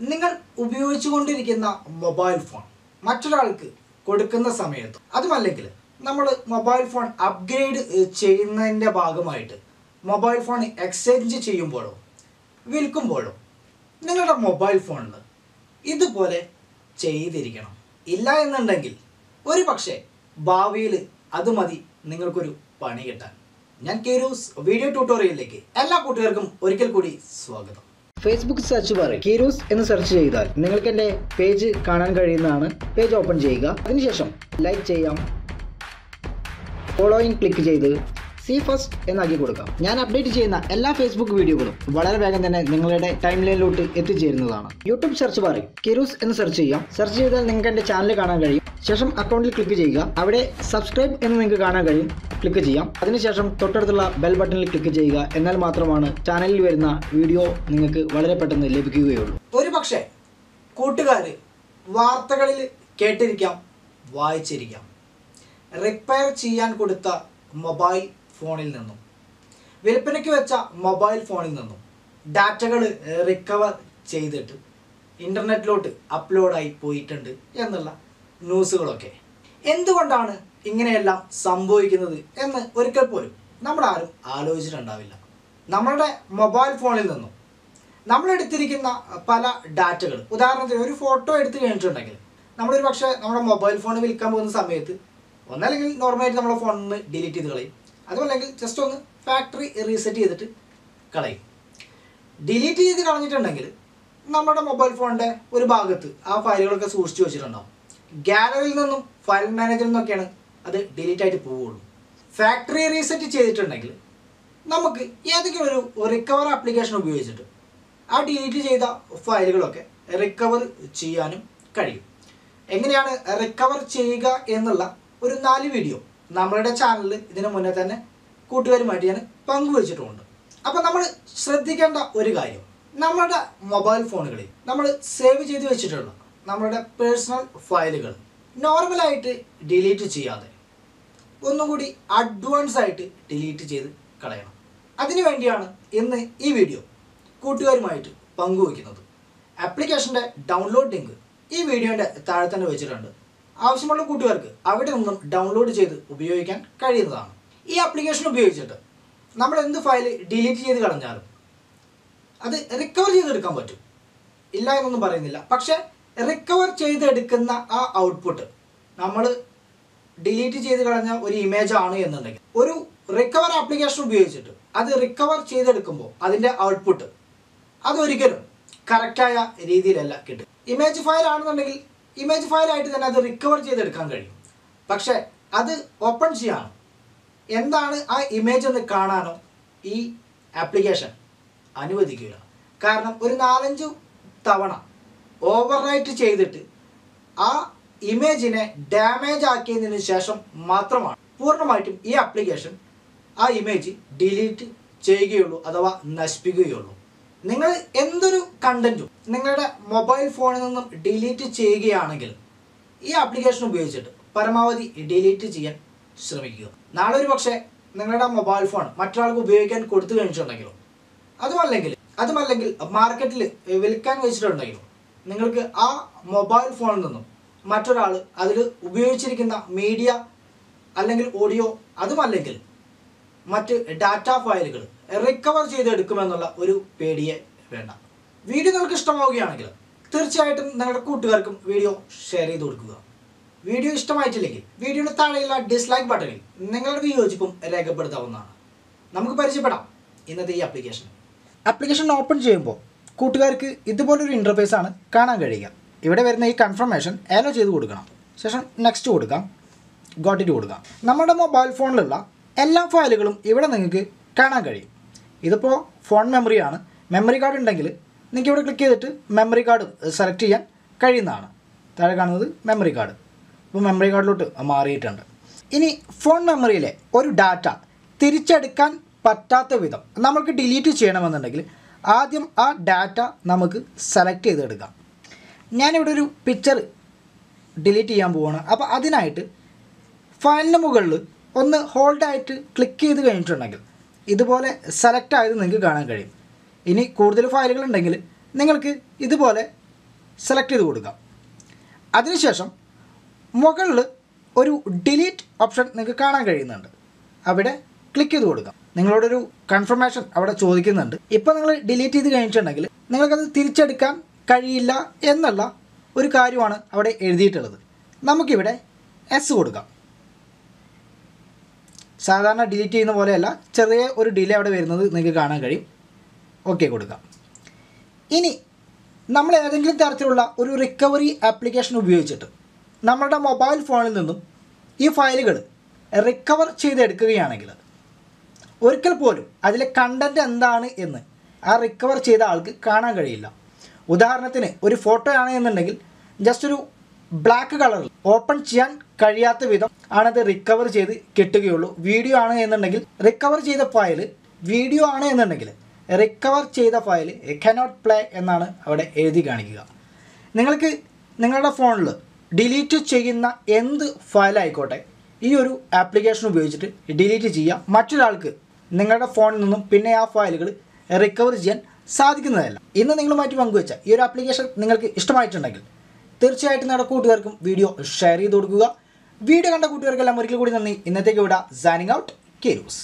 നിങ്ങൾ ഉപയോഗിച്ചുകൊണ്ടിരിക്കുന്ന mobile phone മറ്റൊരാൾക്ക് കൊടുക്കുന്ന സമയത്ത് അതുമല്ലെങ്കിൽ നമ്മൾ മൊബൈൽ ഫോൺ അപ്ഗ്രേഡ് ചെയ്യുന്നതിന്റെ ഭാഗമായിട്ട് മൊബൈൽ ഫോൺ എക്സ്ചേഞ്ച് ചെയ്യുമ്പോഴോ വിൽക്കുമ്പോഴോ നിങ്ങളുടെ മൊബൈൽ ഫോണിൽ ഇതുപോലെ ചെയ്തിരിക്കണം. ഇല്ല എന്നുണ്ടെങ്കിൽ ഒരു പക്ഷേ ഭാവിയിൽ അത് മതി നിങ്ങൾക്കൊരു പണി കിട്ടാൻ. ഞാൻ കേരൂസ് വീഡിയോ ട്യൂട്ടോറിയലിലേക്ക് എല്ലാ കൂട്ടുകാർക്കും ഒരിക്കൽ കൂടി സ്വാഗതം. ഫേസ്ബുക്ക് സെർച്ച് ബാറിൽ കീരൂസ് എന്ന് സെർച്ച് ചെയ്താൽ നിങ്ങൾക്ക് എന്റെ പേജ് കാണാൻ കഴിയുന്നതാണ്. പേജ് ഓപ്പൺ ചെയ്യുക. അതിനുശേഷം ലൈക്ക് ചെയ്യാം. ഫോളോയിങ് ക്ലിക്ക് ചെയ്ത് സി ഫസ്റ്റ് എന്നാക്കി കൊടുക്കാം. ഞാൻ അപ്ഡേറ്റ് ചെയ്യുന്ന എല്ലാ ഫേസ്ബുക്ക് വീഡിയോകളും വളരെ വേഗം തന്നെ നിങ്ങളുടെ ടൈം ലൈനിലോട്ട് എത്തിച്ചേരുന്നതാണ്. യൂട്യൂബ് സെർച്ച് ബാറിൽ കിരൂസ് എന്ന് സെർച്ച് ചെയ്യാം. സെർച്ച് ചെയ്താൽ നിങ്ങൾക്ക് എന്റെ ചാനൽ കാണാൻ കഴിയും. ശേഷം അക്കൗണ്ടിൽ ക്ലിക്ക് ചെയ്യുക. അവിടെ സബ്സ്ക്രൈബ് എന്ന് നിങ്ങൾക്ക് കാണാൻ കഴിയും. ക്ലിക്ക് ചെയ്യാം. അതിനുശേഷം തൊട്ടടുത്തുള്ള ബെൽ ബട്ടണിൽ ക്ലിക്ക് ചെയ്യുക. എന്നാൽ മാത്രമാണ് ചാനലിൽ വരുന്ന വീഡിയോ നിങ്ങൾക്ക് വളരെ പെട്ടെന്ന് ലഭിക്കുകയുള്ളൂ. ഒരു പക്ഷേ കൂട്ടുകാർ വാർത്തകളിൽ കേട്ടിരിക്കാം വായിച്ചിരിക്കാം. റിപ്പയർ ചെയ്യാൻ കൊടുത്ത മൊബൈൽ ഫോണിൽ നിന്നും വിൽപ്പനയ്ക്ക് വെച്ച മൊബൈൽ ഫോണിൽ നിന്നും ഡാറ്റകൾ റിക്കവർ ചെയ്തിട്ട് ഇന്റർനെറ്റിലോട്ട് അപ്ലോഡായി പോയിട്ടുണ്ട് എന്നുള്ള ന്യൂസുകളൊക്കെ എന്തുകൊണ്ടാണ് ഇങ്ങനെയെല്ലാം സംഭവിക്കുന്നത് എന്ന് ഒരിക്കൽ പോലും നമ്മൾ ആരും ആലോചിച്ചിട്ടുണ്ടാവില്ല. നമ്മളുടെ മൊബൈൽ ഫോണിൽ നിന്നും നമ്മൾ എടുത്തിരിക്കുന്ന പല ഡാറ്റകൾ ഉദാഹരണത്തിന് ഒരു ഫോട്ടോ എടുത്തു കഴിഞ്ഞിട്ടുണ്ടെങ്കിൽ നമ്മളൊരു പക്ഷേ നമ്മുടെ മൊബൈൽ ഫോൺ വിൽക്കാൻ പോകുന്ന സമയത്ത് ഒന്നല്ലെങ്കിൽ നോർമലായിട്ട് നമ്മുടെ ഫോണിൽ നിന്ന് ഡിലീറ്റ് ചെയ്ത് കളയും. അതുമല്ലെങ്കിൽ ജസ്റ്റ് ഒന്ന് ഫാക്ടറി റീസെറ്റ് ചെയ്തിട്ട് കളയും. ഡിലീറ്റ് ചെയ്ത് കളഞ്ഞിട്ടുണ്ടെങ്കിൽ നമ്മുടെ മൊബൈൽ ഫോണിന്റെ ഒരു ഭാഗത്ത് ആ ഫയലുകളൊക്കെ സൂക്ഷിച്ചു വെച്ചിട്ടുണ്ടാവും. ഗാലറിയിൽ നിന്നും ഫയൽ മാനേജറിൽ നിന്നൊക്കെയാണ് അത് ഡിലീറ്റ് ആയിട്ട് പോവുള്ളൂ. ഫാക്ടറി റീസെറ്റ് ചെയ്തിട്ടുണ്ടെങ്കിൽ നമുക്ക് ഏതെങ്കിലും ഒരു റിക്കവർ ആപ്ലിക്കേഷൻ ഉപയോഗിച്ചിട്ട് ആ ഡിലീറ്റ് ചെയ്ത ഫയലുകളൊക്കെ റിക്കവർ ചെയ്യാനും കഴിയും. എങ്ങനെയാണ് റിക്കവർ ചെയ്യുക എന്നുള്ള ഒരു നാല് വീഡിയോ നമ്മളുടെ ചാനലിൽ ഇതിനു മുന്നേ തന്നെ കൂട്ടുകാരുമായിട്ട് ഞാൻ പങ്കുവച്ചിട്ടുമുണ്ട് അപ്പോൾ നമ്മൾ ശ്രദ്ധിക്കേണ്ട ഒരു കാര്യം നമ്മുടെ മൊബൈൽ ഫോണുകളിൽ നമ്മൾ സേവ് ചെയ്ത് വെച്ചിട്ടുള്ള നമ്മളുടെ പേഴ്സണൽ ഫയലുകൾ നോർമലായിട്ട് ഡിലീറ്റ് ചെയ്യാതെ ഒന്നും കൂടി അഡ്വാൻസ് ആയിട്ട് ഡിലീറ്റ് ചെയ്ത് കളയണം. അതിനു വേണ്ടിയാണ് ഇന്ന് ഈ വീഡിയോ കൂട്ടുകാരുമായിട്ട് പങ്കുവയ്ക്കുന്നത്. ആപ്ലിക്കേഷന്റെ ഡൗൺലോഡ് ലിങ്ക് ഈ വീഡിയോന്റെ താഴെ തന്നെ വെച്ചിട്ടുണ്ട്. ആവശ്യമുള്ള കൂട്ടുകാർക്ക് അവിടെ നിന്നും ഡൗൺലോഡ് ചെയ്ത് ഉപയോഗിക്കാൻ കഴിയുന്നതാണ്. ഈ ആപ്ലിക്കേഷൻ ഉപയോഗിച്ചിട്ട് നമ്മൾ എന്ത് ഫയൽ ഡിലീറ്റ് ചെയ്ത് കളഞ്ഞാലും അത് റിക്കവർ ചെയ്തെടുക്കാൻ പറ്റും. ഇല്ല എന്നൊന്നും പറയുന്നില്ല. പക്ഷേ റിക്കവർ ചെയ്തെടുക്കുന്ന ആ ഔട്ട്പുട്ട് നമ്മൾ ഡിലീറ്റ് ചെയ്ത് കളഞ്ഞ ഒരു ഇമേജ് ആണ് എന്നുണ്ടെങ്കിൽ. ഒരു റിക്കവർ ആപ്ലിക്കേഷൻ ഉപയോഗിച്ചിട്ട് അത് റിക്കവർ ചെയ്തെടുക്കുമ്പോൾ അതിന്റെ ഔട്ട്പുട്ട് അതൊരിക്കലും കറക്റ്റായ രീതിയിലല്ല കിട്ടും ഇമേജ് ഫയൽ ആണെന്നുണ്ടെങ്കിൽ ഇമേജ് ഫയലായിട്ട് തന്നെ അത് റിക്കവർ ചെയ്തെടുക്കാൻ കഴിയും. പക്ഷേ അത് ഓപ്പൺ ചെയ്യാനോ എന്താണ് ആ ഇമേജ് എന്ന് കാണാനോ ഈ ആപ്ലിക്കേഷൻ അനുവദിക്കുക. കാരണം ഒരു നാലഞ്ച് തവണ ഓവർ റൈറ്റ് ചെയ്തിട്ട് ആ ഇമേജിനെ ഡാമേജ് ആക്കിയതിന് ശേഷം മാത്രമാണ്. പൂർണമായിട്ടും ഈ ആപ്ലിക്കേഷൻ ആ ഇമേജ് ഡിലീറ്റ് ചെയ്യുകയുള്ളൂ അഥവാ നശിപ്പിക്കുകയുള്ളൂ. നിങ്ങൾ എന്തൊരു കണ്ടന്റും നിങ്ങളുടെ മൊബൈൽ ഫോണിൽ നിന്നും ഡിലീറ്റ് ചെയ്യുകയാണെങ്കിൽ ഈ ആപ്ലിക്കേഷൻ ഉപയോഗിച്ചിട്ട് പരമാവധി ഡിലീറ്റ് ചെയ്യാൻ ശ്രമിക്കുക. നാളെ ഒരു പക്ഷേ നിങ്ങളുടെ മൊബൈൽ ഫോൺ മറ്റൊരാൾക്ക് ഉപയോഗിക്കാൻ കൊടുത്തു കഴിഞ്ഞിട്ടുണ്ടെങ്കിലോ അതുമല്ലെങ്കിൽ അതുമല്ലെങ്കിൽ മാർക്കറ്റിൽ വിൽക്കാൻ വെച്ചിട്ടുണ്ടെങ്കിലോ നിങ്ങൾക്ക് ആ മൊബൈൽ ഫോണിൽ നിന്നും മറ്റൊരാൾ അതിൽ ഉപയോഗിച്ചിരിക്കുന്ന മീഡിയ അല്ലെങ്കിൽ ഓഡിയോ അതുമല്ലെങ്കിൽ മറ്റ് ഡാറ്റ ഫയലുകൾ റിക്കവർ ചെയ്തെടുക്കുമെന്നുള്ള ഒരു പേടിയെ വേണ്ട. വീഡിയോ നിങ്ങൾക്ക് ഇഷ്ടമാവുകയാണെങ്കിൽ തീർച്ചയായിട്ടും നിങ്ങളുടെ കൂട്ടുകാർക്കും വീഡിയോ ഷെയർ ചെയ്ത് കൊടുക്കുക. വീഡിയോ ഇഷ്ടമായിട്ടില്ലെങ്കിൽ വീഡിയോയുടെ താഴെയുള്ള ഡിസ്ലൈക്ക് ബട്ടണിൽ നിങ്ങളുടെ വിയോജിപ്പും രേഖപ്പെടുത്താവുന്നതാണ്. നമുക്ക് പരിചയപ്പെടാം ഇന്നത്തെ ഈ ആപ്ലിക്കേഷൻ ആപ്ലിക്കേഷൻ ഓപ്പൺ ചെയ്യുമ്പോൾ കൂട്ടുകാർക്ക് ഇതുപോലൊരു ഇന്റർഫേസ് ആണ് കാണാൻ കഴിയുക. ഇവിടെ വരുന്ന ഈ കൺഫർമേഷൻ ഏലോ ചെയ്ത് കൊടുക്കണം. ശേഷം നെക്സ്റ്റ് കൊടുക്കാം. ഗോട്ടിറ്റ് കൊടുക്കാം. നമ്മുടെ മൊബൈൽ ഫോണിലുള്ള എല്ലാ ഫയലുകളും ഇവിടെ നിങ്ങൾക്ക് കാണാൻ കഴിയും. ഇതിപ്പോൾ ഫോൺ മെമ്മറിയാണ് മെമ്മറി കാർഡ് ഉണ്ടെങ്കിൽ നിങ്ങൾക്ക് ഇവിടെ ക്ലിക്ക് ചെയ്തിട്ട് മെമ്മറി കാർഡ് സെലക്ട് ചെയ്യാൻ കഴിയുന്നതാണ്. താഴെ കാണുന്നത് മെമ്മറി കാർഡ് ഇപ്പോൾ മെമ്മറി കാർഡിലോട്ട് മാറിയിട്ടുണ്ട്. ഇനി ഫോൺ മെമ്മറിയിലെ ഒരു ഡാറ്റ തിരിച്ചെടുക്കാൻ പറ്റാത്ത വിധം നമുക്ക് ഡിലീറ്റ് ചെയ്യണമെന്നുണ്ടെങ്കിൽ ആദ്യം ആ ഡാറ്റ നമുക്ക് സെലക്ട് ചെയ്തെടുക്കാം. ഞാനിവിടെ ഒരു പിക്ചർ ഡിലീറ്റ് ചെയ്യാൻ പോവുകയാണ് അപ്പോൾ അതിനായിട്ട് ഫയലിന് മുകളിൽ ഒന്ന് ഹോൾഡായിട്ട് ക്ലിക്ക് ചെയ്ത് കഴിഞ്ഞിട്ടുണ്ടെങ്കിൽ ഇതുപോലെ സെലക്ട് ആയത് നിങ്ങൾക്ക് കാണാൻ കഴിയും. ഇനി കൂടുതൽ ഫയലുകൾ ഉണ്ടെങ്കിൽ നിങ്ങൾക്ക് ഇതുപോലെ സെലക്ട് ചെയ്ത് കൊടുക്കാം. അതിനുശേഷം മുകളിൽ ഒരു ഡിലീറ്റ് ഓപ്ഷൻ നിങ്ങൾക്ക് കാണാൻ കഴിയുന്നുണ്ട്. അവിടെ ക്ലിക്ക് ചെയ്ത് കൊടുക്കാം. നിങ്ങളോടൊരു കൺഫർമേഷൻ അവിടെ ചോദിക്കുന്നുണ്ട്. ഇപ്പോൾ നിങ്ങൾ ഡിലീറ്റ് ചെയ്ത് കഴിഞ്ഞിട്ടുണ്ടെങ്കിൽ നിങ്ങൾക്കത് തിരിച്ചെടുക്കാൻ കഴിയില്ല എന്നുള്ള ഒരു കാര്യമാണ് അവിടെ എഴുതിയിട്ടുള്ളത്. നമുക്കിവിടെ എസ് കൊടുക്കാം. സാധാരണ ഡിലീറ്റ് ചെയ്യുന്ന പോലെയല്ല ചെറിയ ഒരു ഡിലേ അവിടെ വരുന്നത് നിങ്ങൾക്ക് കാണാൻ കഴിയും. ഓക്കെ കൊടുക്കാം. ഇനി നമ്മൾ ഏതെങ്കിലും തരത്തിലുള്ള ഒരു റിക്കവറി ആപ്ലിക്കേഷൻ ഉപയോഗിച്ചിട്ട് നമ്മളുടെ മൊബൈൽ ഫോണിൽ നിന്നും ഈ ഫയലുകൾ റിക്കവർ ചെയ്തെടുക്കുകയാണെങ്കിൽ ഒരിക്കൽ പോലും അതിലെ കണ്ടന്റ് എന്താണ് എന്ന് ആ റിക്കവർ ചെയ്ത ആൾക്ക് കാണാൻ കഴിയില്ല. ഉദാഹരണത്തിന് ഒരു ഫോട്ടോ ആണ് എന്നുണ്ടെങ്കിൽ ജസ്റ്റ് ഒരു ബ്ലാക്ക് കളറിൽ ഓപ്പൺ ചെയ്യാൻ കഴിയാത്ത വിധം ആണത് റിക്കവർ ചെയ്ത് കിട്ടുകയുള്ളൂ. വീഡിയോ ആണ് എന്നുണ്ടെങ്കിൽ റിക്കവർ ചെയ്ത ഫയൽ വീഡിയോ ആണ് എന്നുണ്ടെങ്കിൽ റിക്കവർ ചെയ്ത ഫയൽ കനോട്ട് പ്ലേ എന്നാണ് അവിടെ എഴുതി കാണിക്കുക. നിങ്ങൾക്ക് നിങ്ങളുടെ ഫോണിൽ ഡിലീറ്റ് ചെയ്യുന്ന എന്ത് ഫയൽ ഫയലായിക്കോട്ടെ ഈ ഒരു ആപ്ലിക്കേഷൻ ഉപയോഗിച്ചിട്ട് ഡിലീറ്റ് ചെയ്യുക മറ്റൊരാൾക്ക് നിങ്ങളുടെ ഫോണിൽ നിന്നും പിന്നെ ആ ഫയലുകൾ റിക്കവർ ചെയ്യാൻ സാധിക്കുന്നതല്ല. ഇന്ന് നിങ്ങളുമായിട്ട് പങ്കുവെച്ച ഈ ഒരു ആപ്ലിക്കേഷൻ നിങ്ങൾക്ക് ഇഷ്ടമായിട്ടുണ്ടെങ്കിൽ തീർച്ചയായിട്ടും നിങ്ങളുടെ കൂട്ടുകാർക്കും വീഡിയോ ഷെയർ ചെയ്ത് കൊടുക്കുക. വീഡിയോ കണ്ട കൂട്ടുകാർക്കെല്ലാം ഒരിക്കൽ കൂടി നന്ദി. ഇന്നത്തേക്ക് വിടാം സാനിങ് ഔട്ട് കേരൂസ്